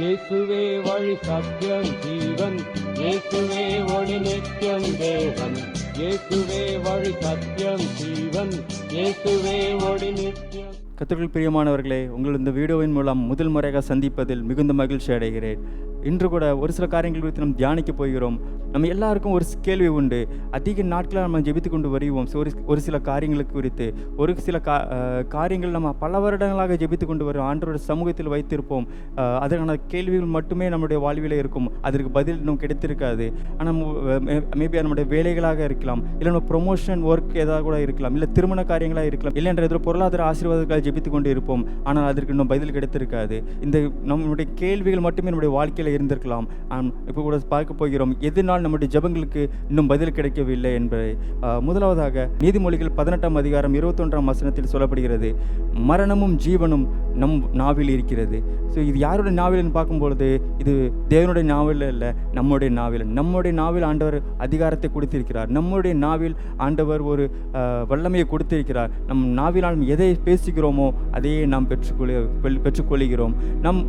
இயேசுவே வழி சத்தியம் ஜீவன். இயேசுவே ஒளி நித்தியம் தேவன். இயேசுவே வழி சத்தியம் ஜீவன். இயேசுவே ஒளி நித்தியம். கத்துக்கள் பிரியமானவர்களே உங்கள் இந்த வீடியோவின் மூலம் முதல் முறையாக சந்திப்பதில் மிகுந்த மகிழ்ச்சி அடைகிறேன். இன்று கூட ஒரு சில காரியங்கள் குறித்து நாம் தியானிக்க போகிறோம். நம்ம எல்லாருக்கும் ஒரு கேள்வி உண்டு. அதிக நாட்களாக நம்ம ஜெபித்து கொண்டு வருவோம். ஒரு ஒரு சில காரியங்களுக்கு குறித்து. ஒரு சில கா காரியங்கள் நம்ம பல வருடங்களாக ஜெபித்து கொண்டு வரும். ஆண்டோட சமூகத்தில் வைத்திருப்போம். அதற்கான கேள்விகள் மட்டுமே நம்முடைய வாழ்வில் இருக்கும். அதற்கு பதில் இன்னும் கிடைத்திருக்காது. ஆனால் மேபி நம்முடைய வேலைகளாக இருக்கலாம். இல்லை நம்ம ப்ரொமோஷன் ஒர்க் ஏதாவது கூட இருக்கலாம். இல்லை திருமண காரியங்களாக இருக்கலாம். இல்லை என்ற பொருளாதார ஆசீர்வாதங்களை ஜெபித்து கொண்டு இருப்போம். ஆனால் அதற்கு இன்னும் பதில் கிடைத்திருக்காது. இந்த நம்முடைய கேள்விகள் மட்டுமே நம்முடைய வாழ்க்கையில் இருந்திருக்கலாம். இப்போ கூட பார்க்க போகிறோம் எதனால் நம்முடைய ஜெபங்களுக்கு இன்னும் பதில் கிடைக்கவில்லை என்பதை. முதலாவதாக நீதிமொழிகள் பதினெட்டாம் அதிகாரம் இருபத்தொன்றாம் வசனத்தில் சொல்லப்படுகிறது மரணமும் ஜீவனும் நம் நாவில் இருக்கிறது. ஸோ இது யாருடைய நாவில்னு பார்க்கும்பொழுது இது தேவனுடைய நாவில் இல்லை நம்முடைய நாவில். நம்முடைய நாவில் ஆண்டவர் அதிகாரத்தை கொடுத்திருக்கிறார். நம்முடைய நாவில் ஆண்டவர் ஒரு வல்லமையை கொடுத்திருக்கிறார். நம் நாவினால் எதை பேசுகிறோமோ அதையே நாம் பெற்றுக்கொள்ள பெற்றுக்கொள்கிறோம். நம்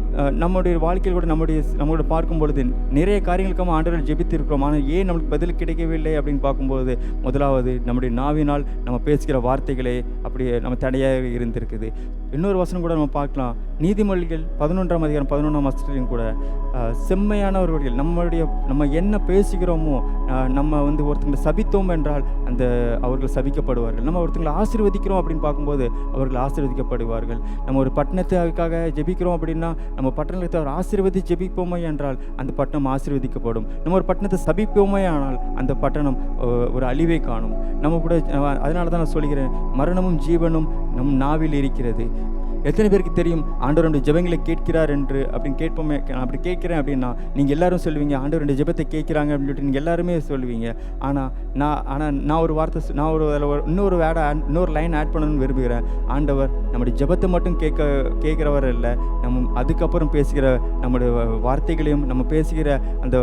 நம்முடைய வாழ்க்கையில் கூட நம்முடைய நம்மளோட பார்க்கும் பொழுது நிறைய காரியங்களுக்காக ஆண்டவர் ஜெபித்திருக்கிறோம். ஆனால் ஏன் நம்மளுக்கு பதில் கிடைக்கவில்லை அப்படின்னு பார்க்கும்போது முதலாவது நம்முடைய நாவினால் நம்ம பேசுகிற வார்த்தைகளே அப்படியே நம்ம தடையாக இருந்திருக்குது. இன்னொரு வசனம் கூட நம்ம பார்க்கலாம். நீதிமொழிகள் பதினொன்றாம் அதிகாரம் பதினொன்றாம் வசனத்திலையும் கூட செம்மையானவர்கள் நம்மளுடைய நம்ம என்ன பேசுகிறோமோ நம்ம வந்து ஒருத்தங்களை சபித்தோம் என்றால் அந்த அவர்கள் சபிக்கப்படுவார்கள். நம்ம ஒருத்தங்களை ஆசீர்வதிக்கிறோம் அப்படின்னு பார்க்கும்போது அவர்கள் ஆசீர்வதிக்கப்படுவார்கள். நம்ம ஒரு பட்டணத்துக்காக ஜெபிக்கிறோம் அப்படின்னா நம்ம பட்டணத்தை அவர் ஆசீர்வதி ஜெபிப்போமே என்றால் அந்த பட்டணம் ஆசீர்வதிக்கப்படும். நம்ம ஒரு பட்டணத்தை சபிப்போமே ஆனால் அந்த பட்டணம் ஒரு அழிவை காணும். நம்ம கூட அதனால தான் நான் சொல்கிறேன் மரணமும் ஜீவனும் நம் நாவில் இருக்கிறது. எத்தனை பேருக்கு தெரியும் ஆண்டவருடைய ஜெபங்களை கேட்கிறார் என்று? அப்படின்னு கேட்போமே நான் அப்படி கேட்குறேன் அப்படின்னா நீங்கள் எல்லாரும் சொல்லுவீங்க ஆண்டவருடைய ஜெபத்தை கேட்குறாங்க அப்படின்னு சொல்லிட்டு நீங்கள் எல்லாருமே சொல்லுவீங்க. ஆனால் நான் ஆனால் நான் ஒரு வார்த்தை நான் ஒரு அதில் ஒரு இன்னொரு வேடை இன்னொரு லைன் ஆட் பண்ணணும்னு விரும்புகிறேன். ஆண்டவர் நம்முடைய ஜெபத்தை மட்டும் கேட்க கேட்குறவர் இல்லை நம்ம அதுக்கப்புறம் பேசுகிற நம்முடைய வார்த்தைகளையும் நம்ம பேசுகிற அந்த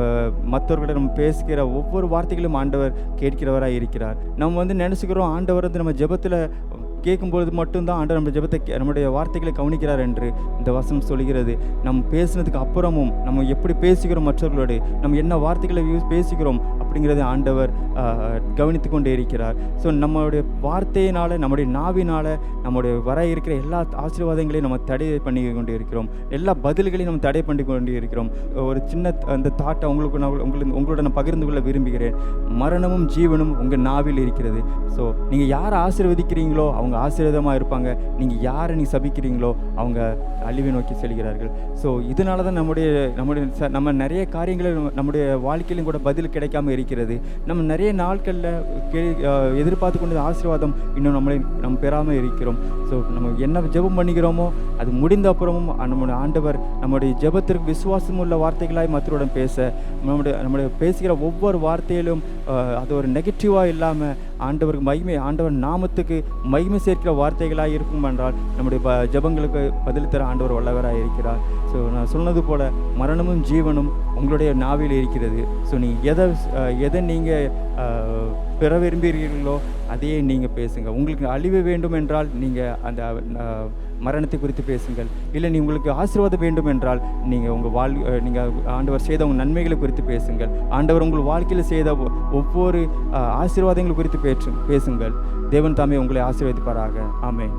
மற்றவர்களை நம்ம பேசுகிற ஒவ்வொரு வார்த்தைகளையும் ஆண்டவர் கேட்கிறவராக இருக்கிறார். நம்ம வந்து நினச்சிக்கிறோம் ஆண்டவர் வந்து நம்ம ஜெபத்தில் கேட்கும்பொழுது மட்டும்தான் ஆண்டவர் நம்முடைய ஜெபத்தை நம்முடைய வார்த்தைகளை கவனிக்கிறார் என்று இந்த வசனம் சொல்கிறது நம் பேசினதுக்கு அப்புறமும் நம்ம எப்படி பேசுகிறோம் மற்றவர்களோடு நம்ம என்ன வார்த்தைகளை யூஸ் பேசுகிறோம் அப்படிங்கிறத ஆண்டவர் கவனித்து கொண்டே இருக்கிறார். ஸோ நம்மளுடைய வார்த்தையினால் நம்முடைய நாவினால் நம்முடைய வர இருக்கிற எல்லா ஆசீர்வாதங்களையும் நம்ம தடை பண்ணி கொண்டு இருக்கிறோம். எல்லா பதில்களையும் நம்ம தடை பண்ணி கொண்டு இருக்கிறோம். ஒரு சின்ன அந்த தாட்டை உங்களுக்கு நான் உங்களுக்கு உங்களோட நான் பகிர்ந்து கொள்ள விரும்புகிறேன். மரணமும் ஜீவனும் உங்கள் நாவில் இருக்கிறது. ஸோ நீங்கள் யாரை ஆசீர்வதிக்கிறீங்களோ அவங்க ஆசீர்வாதமாக இருப்பாங்க. நீங்கள் யாரை நீ சபிக்கிறீங்களோ அவங்க அழிவை நோக்கி செல்கிறார்கள். ஸோ இதனால தான் நம்முடைய நம்முடைய நம்ம நிறைய காரியங்களை நம்முடைய வாழ்க்கையிலும் கூட பதில் கிடைக்காம இருக்கிறது நம்ம நிறைய நாட்களில் கே எதிர்பார்த்து கொண்ட ஆசீர்வாதம் இன்னும் நம்மளை நம்ம பெறாமல் இருக்கிறோம். ஸோ நம்ம என்ன ஜெபம் பண்ணிக்கிறோமோ அது முடிந்த அப்புறமும் நம்முடைய ஆண்டவர் நம்முடைய ஜெபத்திற்கு விசுவாசம் உள்ள வார்த்தைகளாய் மற்றவருடன் பேச நம்முடைய நம்முடைய பேசுகிற ஒவ்வொரு வார்த்தையிலும் அது ஒரு நெகட்டிவாக இல்லாமல் ஆண்டவருக்கு மகிமை ஆண்டவர் நாமத்துக்கு மகிமை சேர்க்கிற வார்த்தைகளாக இருக்கும் என்றால் நம்முடைய ப ஜெபங்களுக்கு பதில் தர ஆண்டவர் வல்லவராக இருக்கிறார். ஸோ நான் சொன்னது போல் மரணமும் ஜீவனும் உங்களுடைய நாவில் இருக்கிறது. ஸோ நீங்கள் எதை எதை நீங்கள் பெற விரும்புகிறீர்களோ அதையே நீங்கள் பேசுங்கள் உங்களுக்கு அழிவு வேண்டும் என்றால் நீங்கள் அந்த மரணத்தை குறித்து பேசுங்கள். இல்லை நீ உங்களுக்கு ஆசீர்வாதம் வேண்டும் என்றால் நீங்கள் உங்கள் வாழ் நீங்கள் ஆண்டவர் செய்த உங்கள் நன்மைகளை குறித்து பேசுங்கள். ஆண்டவர் உங்கள் வாழ்க்கையில் செய்த ஒ- ஒவ்வொரு ஆசீர்வாதங்கள் குறித்து பேச்சு பேசுங்கள். தேவன் தாமே உங்களை ஆசீர்வதிப்பாராக. ஆமென்.